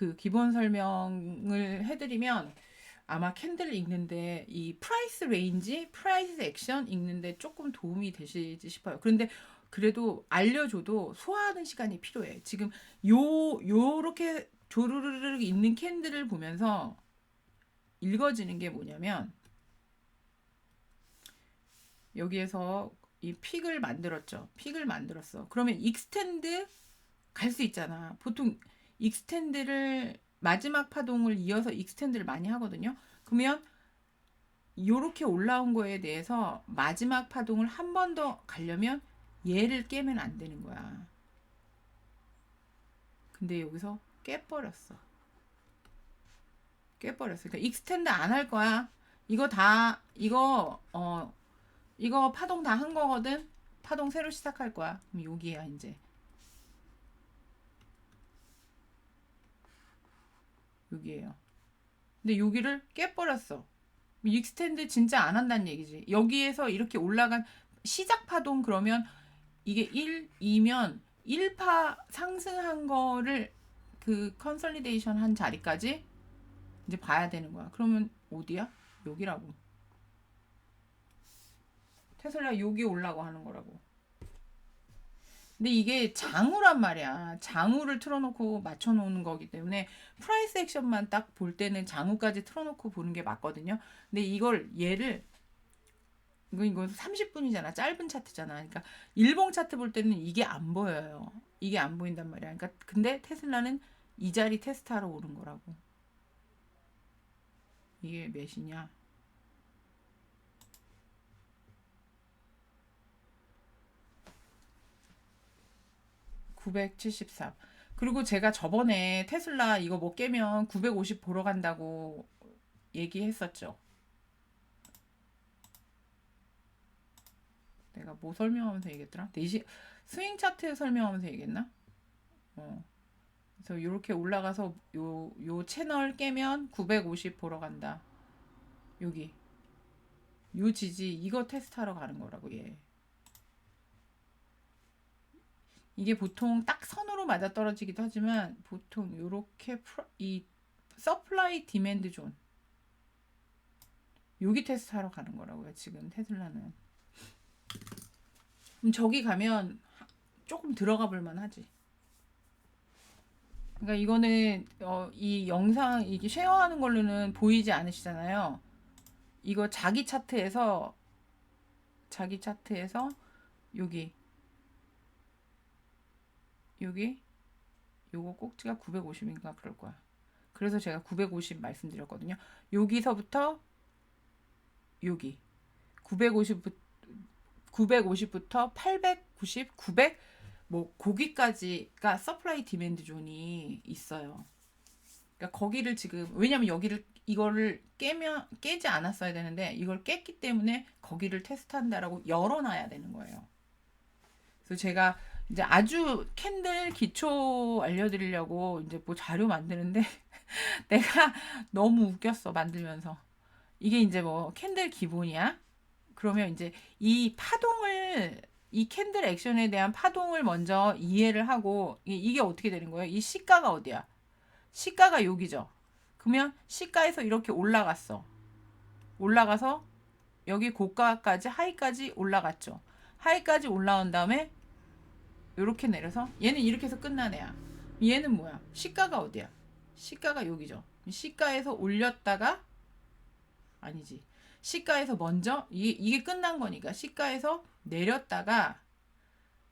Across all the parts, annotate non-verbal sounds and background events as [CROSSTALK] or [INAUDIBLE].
그 기본 설명을 해드리면 아마 캔들 읽는데 이 프라이스 레인지, 프라이스 액션 읽는데 조금 도움이 되시지 싶어요. 그런데 그래도 알려줘도 소화하는 시간이 필요해. 지금 요 요렇게 조르르르 있는 캔들을 보면서 읽어지는 게 뭐냐면 여기에서 이 픽을 만들었죠. 픽을 만들었어. 그러면 익스텐드 갈 수 있잖아. 보통 익스텐드를 마지막 파동을 이어서 익스텐드를 많이 하거든요. 그러면 요렇게 올라온 거에 대해서 마지막 파동을 한 번 더 가려면 얘를 깨면 안 되는 거야. 근데 여기서 깨버렸어. 깨버렸어. 그러니까 익스텐드 안 할 거야. 이거 다 이거 어 이거 파동 다 한 거거든. 파동 새로 시작할 거야. 그럼 여기야 이제. 여기에요. 근데 여기를 깨버렸어. 익스텐드 진짜 안 한다는 얘기지. 여기에서 이렇게 올라간 시작 파동 그러면 이게 1, 2면 1파 상승한 거를 그 컨설리데이션 한 자리까지 이제 봐야 되는 거야. 그러면 어디야? 여기라고. 테슬라 여기 올라고 하는 거라고. 근데 이게 장우란 말이야. 장우를 틀어놓고 맞춰놓는 거기 때문에 프라이스 액션만 딱 볼 때는 장우까지 틀어놓고 보는 게 맞거든요. 근데 이걸 얘를 이거 이거 30분이잖아. 짧은 차트잖아. 그러니까 일봉 차트 볼 때는 이게 안 보여요. 이게 안 보인단 말이야. 그러니까 근데 테슬라는 이 자리 테스트하러 오는 거라고. 이게 몇이냐? (973) 그리고 제가 저번에 테슬라 이거 못 깨면 (950) 보러 간다고 얘기했었죠 내가 뭐 설명하면서 얘기했더라 대시 스윙 차트 설명하면서 얘기했나 어 그래서 이렇게 올라가서 요, 요 채널 깨면 950 보러 간다. 여기. 요 지지 이거 테스트하러 가는 거라고 얘. 이게 보통 딱 선으로 맞아 떨어지기도 하지만 보통 프로, 이 서플라이 디맨드 존 여기 테스트하러 가는 거라고요. 지금 테슬라는. 그럼 저기 가면 조금 들어가 볼 만 하지. 그러니까 이거는 어, 이 영상 이게 쉐어하는 걸로는 보이지 않으시잖아요. 이거 자기 차트에서 자기 차트에서 여기 여기 요거 꼭지가 950인가 그럴 거야. 그래서 제가 950 말씀드렸거든요. 여기서부터 여기 950 950부터 890, 900뭐 거기까지가 서플라이 디맨드 존이 있어요. 그러니까 거기를 지금 왜냐면 여기를 이거를 깨면 깨지 않았어야 되는데 이걸 깼기 때문에 거기를 테스트한다라고 열어놔야 되는 거예요. 그래서 제가 이제 아주 캔들 기초 알려드리려고 이제 뭐 자료 만드는데 [LAUGHS] 내가 너무 웃겼어 만들면서 이게 이제 뭐 캔들 기본이야. 그러면 이제 이 파동을 이 캔들 액션에 대한 파동을 먼저 이해를 하고 이게 어떻게 되는 거예요? 이 시가가 어디야? 시가가 여기죠. 그러면 시가에서 이렇게 올라갔어. 올라가서 여기 고가까지 하이까지 올라갔죠. 하이까지 올라온 다음에 이렇게 내려서 얘는 이렇게 해서 끝난 애야. 얘는 뭐야? 시가가 어디야? 시가가 여기죠. 시가에서 올렸다가 아니지. 시가에서 먼저 이게, 이게 끝난 거니까 시가에서 내렸다가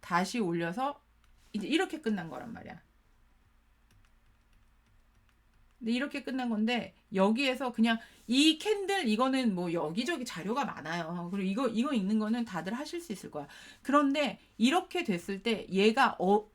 다시 올려서 이제 이렇게 끝난 거란 말이야. 근데 이렇게 끝난 건데 여기에서 그냥 이 캔들 이거는 뭐 여기저기 자료가 많아요. 그리고 이거 이거 읽는 거는 다들 하실 수 있을 거야. 그런데 이렇게 됐을 때 얘가 어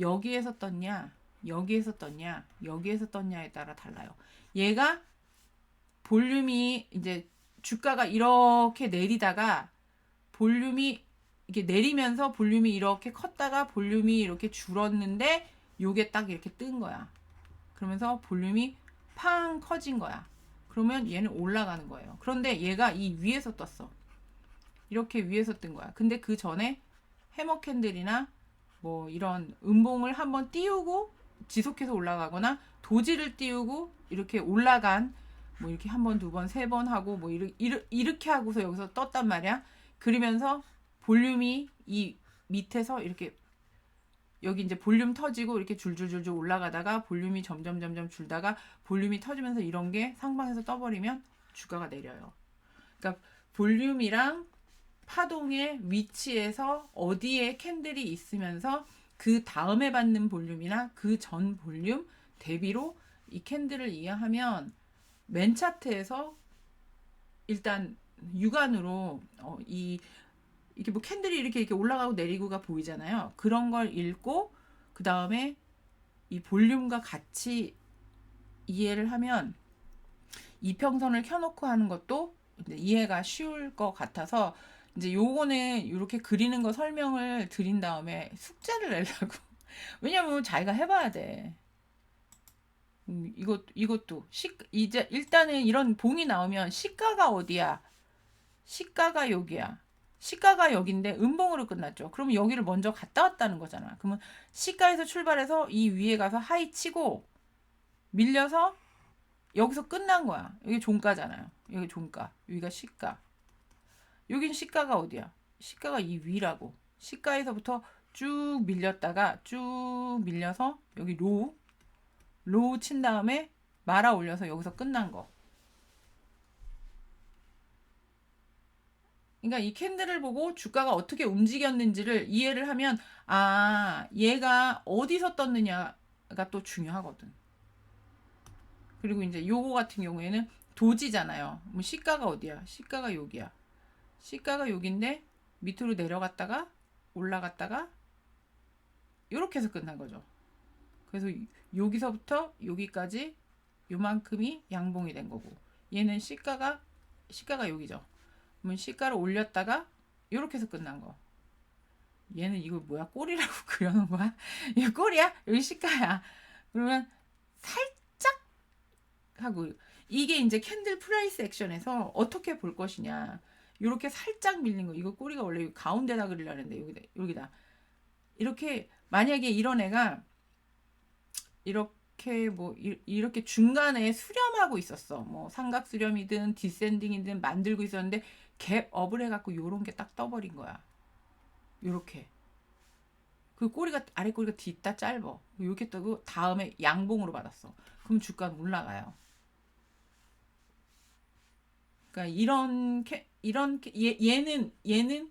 여기에서 떴냐, 여기에서 떴냐, 여기에서 떴냐에 따라 달라요. 얘가 볼륨이 이제 주가가 이렇게 내리다가 볼륨이 이렇게 내리면서 볼륨이 이렇게 컸다가 볼륨이 이렇게 줄었는데 요게 딱 이렇게 뜬 거야. 그러면서 볼륨이 팡 커진 거야. 그러면 얘는 올라가는 거예요. 그런데 얘가 이 위에서 떴어. 이렇게 위에서 뜬 거야. 근데 그 전에 해머 캔들이나 뭐 이런 음봉을 한번 띄우고 지속해서 올라가거나 도지를 띄우고 이렇게 올라간 뭐 이렇게 한 번, 두 번, 세 번 하고 뭐 이르, 이렇게 하고서 여기서 떴단 말이야. 그러면서 볼륨이 이 밑에서 이렇게 여기 이제 볼륨 터지고 이렇게 줄줄줄줄 올라가다가 볼륨이 점점 점점 줄다가 볼륨이 터지면서 이런 게 상방에서 떠버리면 주가가 내려요. 그러니까 볼륨이랑 파동의 위치에서 어디에 캔들이 있으면서 그 다음에 받는 볼륨이나 그 전 볼륨 대비로 이 캔들을 이해하면 맨 차트에서 일단 육안으로 어, 이 이렇게 뭐 캔들이 이렇게 이렇게 올라가고 내리고가 보이잖아요. 그런 걸 읽고 그 다음에 이 볼륨과 같이 이해를 하면 이평선을 켜놓고 하는 것도 이해가 쉬울 것 같아서 이제 요거는 이렇게 그리는 거 설명을 드린 다음에 숙제를 내려고 [LAUGHS] 왜냐면 자기가 해봐야 돼. 음, 이것 이것도 시 이제 일단은 이런 봉이 나오면 시가가 어디야? 시가가 여기야. 시가가 여기인데 음봉으로 끝났죠. 그러면 여기를 먼저 갔다 왔다는 거잖아. 그러면 시가에서 출발해서 이 위에 가서 하이 치고 밀려서 여기서 끝난 거야. 여기 종가잖아요. 여기 종가. 여기가 시가. 여긴 시가가 어디야? 시가가 이 위라고. 시가에서부터 쭉 밀렸다가 쭉 밀려서 여기 로우 로우 친 다음에 말아 올려서 여기서 끝난 거. 그러니까 이 캔들을 보고 주가가 어떻게 움직였는지를 이해를 하면 아 얘가 어디서 떴느냐가 또 중요하거든. 그리고 이제 요거 같은 경우에는 도지잖아요. 뭐 시가가 어디야? 시가가 여기야. 시가가 여기인데 밑으로 내려갔다가 올라갔다가 이렇게 해서 끝난 거죠. 그래서 여기서부터 여기까지 요만큼이 양봉이 된 거고 얘는 시가가 시가가 여기죠. 그러면 시가를 올렸다가 이렇게 해서 끝난 거. 얘는 이거 뭐야 꼬리라고 [LAUGHS] 그려놓은 거야? 이거 꼬리야? 여기 시가야. 그러면 살짝 하고 이게 이제 캔들 프라이스 액션에서 어떻게 볼 것이냐. 이렇게 살짝 밀린 거. 이거 꼬리가 원래 가운데다 그리려 했는데 여기다 여기다 이렇게 만약에 이런 애가 이렇게 뭐 이, 이렇게 중간에 수렴하고 있었어. 뭐 삼각 수렴이든 디센딩이든 만들고 있었는데 갭 업을 해갖고 요런 게 딱 떠버린 거야. 요렇게. 그 꼬리가 아래 꼬리가 뒤따 짧어. 이렇게 뜨고 다음에 양봉으로 받았어. 그럼 주가는 올라가요. 그러니까 이런 캐, 이런 캐, 얘, 얘는 얘는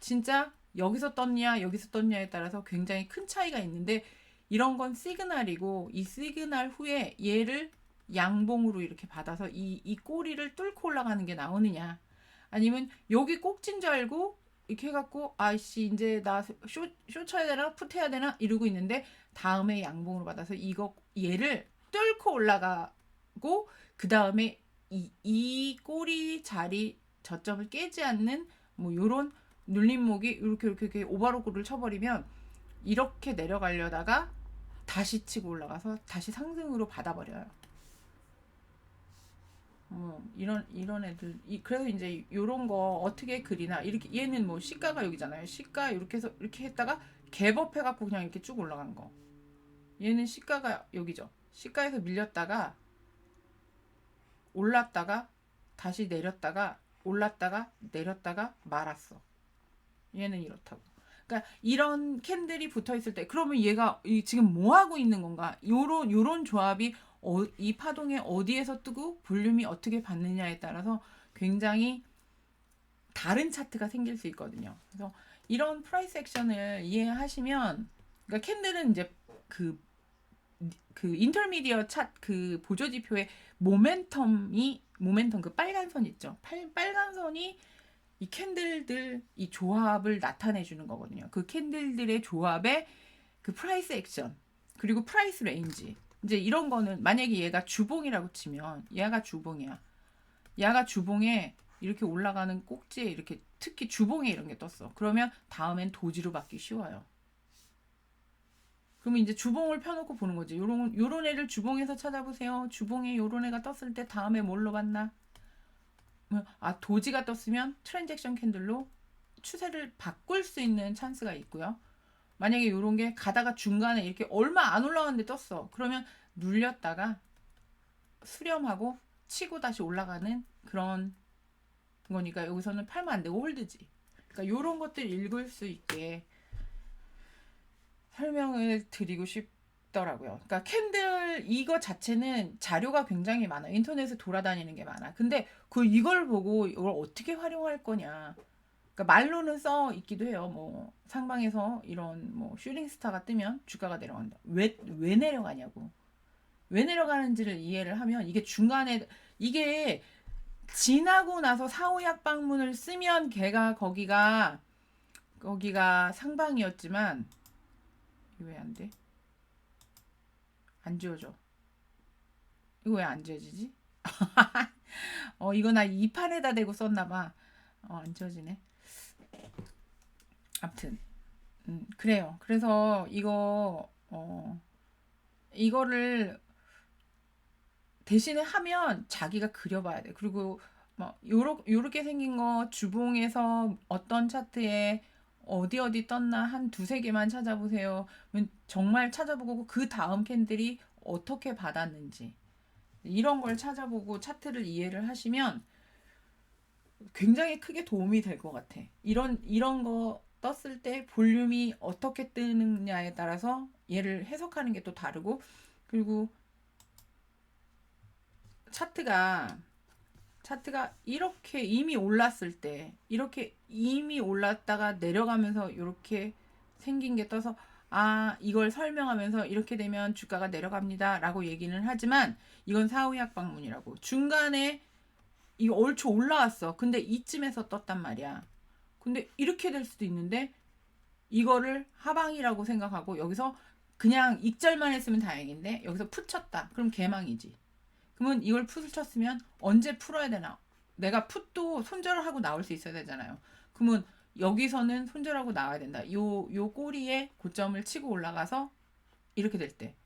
진짜 여기서 떴냐 여기서 떴냐에 따라서 굉장히 큰 차이가 있는데 이런 건 시그널이고 이 시그널 후에 얘를 양봉으로 이렇게 받아서 이, 이 꼬리를 뚫고 올라가는 게 나오느냐 아니면 여기 꼭진 줄 알고 이렇게 해갖고 아이씨 이제 나 쇼, 쇼 쳐야 되나 풋 해야 되나 이러고 있는데 다음에 양봉으로 받아서 이거 얘를 뚫고 올라가고 그 다음에 이, 이 꼬리 자리 저점을 깨지 않는 뭐 요런 눌림목이 이렇게 이렇게 이렇게 오바로그를 쳐버리면 이렇게 내려가려다가 다시 치고 올라가서 다시 상승으로 받아버려요. 어, 이런 이런 애들 이 그래서 이제 요런 거 어떻게 그리나 이렇게 얘는 뭐 시가가 여기잖아요. 시가 이렇게 해서 이렇게 했다가 갭업 해갖고 그냥 이렇게 쭉 올라간 거. 얘는 시가가 여기죠. 시가에서 밀렸다가 올랐다가 다시 내렸다가 올랐다가 내렸다가 말았어. 얘는 이렇다고. 그러니까 이런 캔들이 붙어 있을 때 그러면 얘가 지금 뭐 하고 있는 건가? 요런 요런 조합이 어, 이 파동에 어디에서 뜨고 볼륨이 어떻게 받느냐에 따라서 굉장히 다른 차트가 생길 수 있거든요. 그래서 이런 프라이스 액션을 이해하시면 그러니까 캔들은 이제 그, 그 인터미디어 차그 보조 지표의 모멘텀이 모멘텀 그 빨간 선 있죠. 빨, 빨간 선이 이 캔들들 이 조합을 나타내 주는 거거든요. 그 캔들들의 조합의 그 프라이스 액션 그리고 프라이스 레인지 이제 이런 거는 만약에 얘가 주봉이라고 치면 얘가 주봉이야. 얘가 주봉에 이렇게 올라가는 꼭지에 이렇게 특히 주봉에 이런 게 떴어. 그러면 다음엔 도지로 받기 쉬워요. 그러면 이제 주봉을 펴놓고 보는 거지. 요런 요런 애를 주봉에서 찾아보세요. 주봉에 요런 애가 떴을 때 다음에 뭘로 봤나? 아 도지가 떴으면 트랜잭션 캔들로 추세를 바꿀 수 있는 찬스가 있고요. 만약에 이런 게 가다가 중간에 이렇게 얼마 안 올라갔는데 떴어. 그러면 눌렸다가 수렴하고 치고 다시 올라가는 그런 거니까 여기서는 팔면 안 되고 홀드지. 그러니까 이런 것들 읽을 수 있게 설명을 드리고 싶더라고요. 그러니까 캔들 이거 자체는 자료가 굉장히 많아. 인터넷에 돌아다니는 게 많아. 근데 그 이걸 보고 이걸 어떻게 활용할 거냐. 그러니까 말로는 써 있기도 해요. 뭐 상방에서 이런 뭐 슈링스타가 뜨면 주가가 내려간다. 왜 왜 내려가냐고. 왜 내려가는지를 이해를 하면 이게 중간에 이게 지나고 나서 사후약 방문을 쓰면 걔가 거기가 거기가 상방이었지만 왜 안 돼? 안 지워져. 이거 왜 안 지워지지? [LAUGHS] 어 이거 나 이 판에다 대고 썼나 봐. 어 안 지워지네. 암튼 음, 그래요. 그래서 이거 어 이거를 대신에 하면 자기가 그려봐야 돼. 그리고 뭐 요렇 요렇게 생긴 거 주봉에서 어떤 차트에 어디 어디 떴나 한 두세 개만 찾아보세요. 정말 찾아보고 그 다음 캔들이 어떻게 받았는지 이런 걸 찾아보고 차트를 이해를 하시면 굉장히 크게 도움이 될 것 같아. 이런 이런 거 떴을 때 볼륨이 어떻게 뜨느냐에 따라서 얘를 해석하는 게 또 다르고 그리고 차트가 차트가 이렇게 이미 올랐을 때 이렇게 이미 올랐다가 내려가면서 이렇게 생긴 게 떠서 아 이걸 설명하면서 이렇게 되면 주가가 내려갑니다 라고 얘기는 하지만 이건 사후약 방문이라고. 중간에 이거 얼추 올라왔어. 근데 이쯤에서 떴단 말이야 근데 이렇게 될 수도 있는데 이거를 하방이라고 생각하고 여기서 그냥 익절만 했으면 다행인데 여기서 푸쳤다 그럼 개망이지 그러면 이걸 풋을 쳤으면 언제 풀어야 되나? 내가 풋도 손절을 하고 나올 수 있어야 되잖아요. 그러면 여기서는 손절하고 나와야 된다. 요, 요 꼬리에 고점을 치고 올라가서 이렇게 될 때.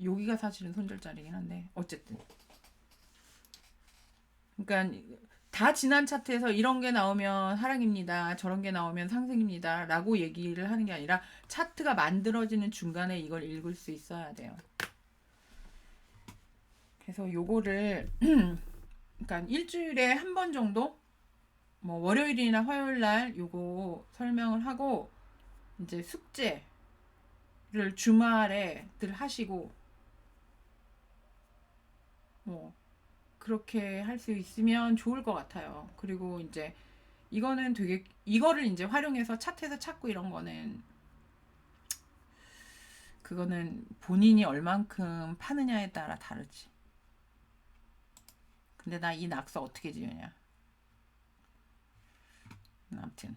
여기가 사실은 손절자리긴 한데, 어쨌든. 그러니까 다 지난 차트에서 이런 게 나오면 하락입니다. 저런 게 나오면 상승입니다. 라고 얘기를 하는 게 아니라 차트가 만들어지는 중간에 이걸 읽을 수 있어야 돼요. 그래서 요거를 [CLEARS THROAT] 그러니까 일주일에 한 번 정도 뭐 월요일이나 화요일 날 요거 설명을 하고 이제 숙제를 주말에들 하시고 뭐 그렇게 할 수 있으면 좋을 것 같아요. 그리고 이제 이거는 되게 이거를 이제 활용해서 차트에서 찾고 이런 거는 그거는 본인이 얼만큼 파느냐에 따라 다르지. 근데 나 이 낙서 어떻게 지우냐. 아무튼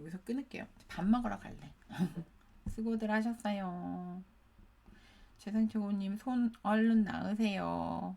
여기서 끊을게요. 밥 먹으러 갈래. [LAUGHS] 수고들 하셨어요. 최상초고님 손 얼른 나으세요.